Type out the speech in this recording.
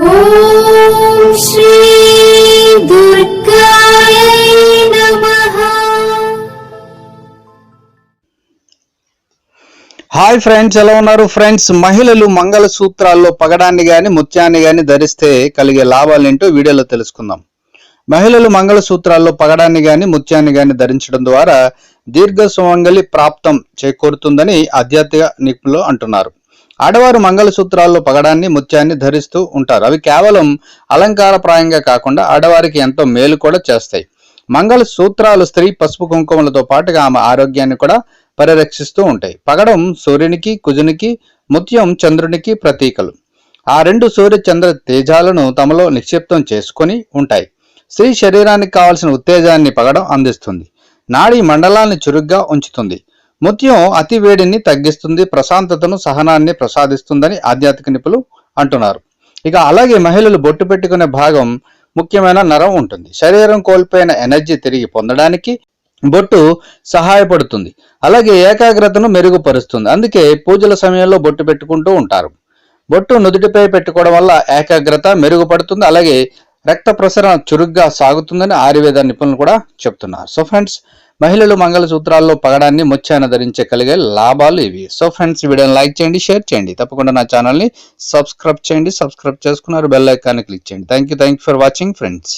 Hi friends ఎలా ఉన్నారు friends? మహిళలు మంగళ సూత్రాల్లో పగడాన్ని గాని ముత్యాన్ని గాని ధరిస్తే కలిగే లాభాలేంటో వీడియోలో తెలుసుకుందాం. మహిళలు మంగళ సూత్రాల్లో పగడాన్ని గాని ముత్యాన్ని గాని ధరించడం ద్వారా దీర్ఘ సుమంగళి ప్రాప్తం చేకూరుతుందని ఆధ్యాత్మిక నిపుణులు అంటున్నారు. ఆడవారు మంగళసూత్రాల్లో పగడాన్ని ముత్యాన్ని ధరిస్తూ ఉంటారు. అవి కేవలం అలంకారప్రాయంగా కాకుండా ఆడవారికి ఎంతో మేలు కూడా చేస్తాయి. మంగళ సూత్రాలు స్త్రీ పసుపు కుంకుమలతో పాటుగా ఆమె ఆరోగ్యాన్ని కూడా పరిరక్షిస్తూ ఉంటాయి. పగడం సూర్యునికి కుజునికి ముత్యం చంద్రునికి ప్రతీకలు. ఆ రెండు సూర్య చంద్ర తేజాలను తమలో నిక్షిప్తం చేసుకొని ఉంటాయి. స్త్రీ శరీరానికి కావాల్సిన ఉత్తేజాన్ని పగడం అందిస్తుంది. నాడీ మండలాన్ని చురుగ్గా ఉంచుతుంది. ముత్యం అతి వేడిని తగ్గిస్తుంది ప్రశాంతతను సహనాన్ని ప్రసాదిస్తుందని ఆధ్యాత్మిక నిపుణులు అంటున్నారు. ఇక అలాగే మహిళలు బొట్టు పెట్టుకునే భాగం ముఖ్యమైన నరం ఉంటుంది. శరీరం కోల్పోయిన ఎనర్జీ తిరిగి పొందడానికి బొట్టు సహాయపడుతుంది. అలాగే ఏకాగ్రతను మెరుగుపరుస్తుంది. అందుకే పూజల సమయంలో బొట్టు పెట్టుకుంటూ ఉంటారు. బొట్టు నుదుటిపై పెట్టుకోవడం వల్ల ఏకాగ్రత మెరుగుపడుతుంది. అలాగే రక్త ప్రసరణ చురుగ్గా సాగుతుందని ఆయుర్వేద నిపుణులు కూడా చెప్తున్నారు. సో ఫ్రెండ్స్ మహిళలు మంగళసూత్రాల్లో పగడాన్ని ముచ్చాన ధరించే కలిగే లాభాలు ఇవి. సో ఫ్రెండ్స్ వీడియోని లైక్ చేయండి షేర్ చేయండి. తప్పకుండా నా ఛానల్ని సబ్స్క్రైబ్ చేయండి. సబ్స్క్రైబ్ చేసుకున్నారు బెల్ ఐకాన్ని క్లిక్ చేయండి. Thank you thank you for watching friends.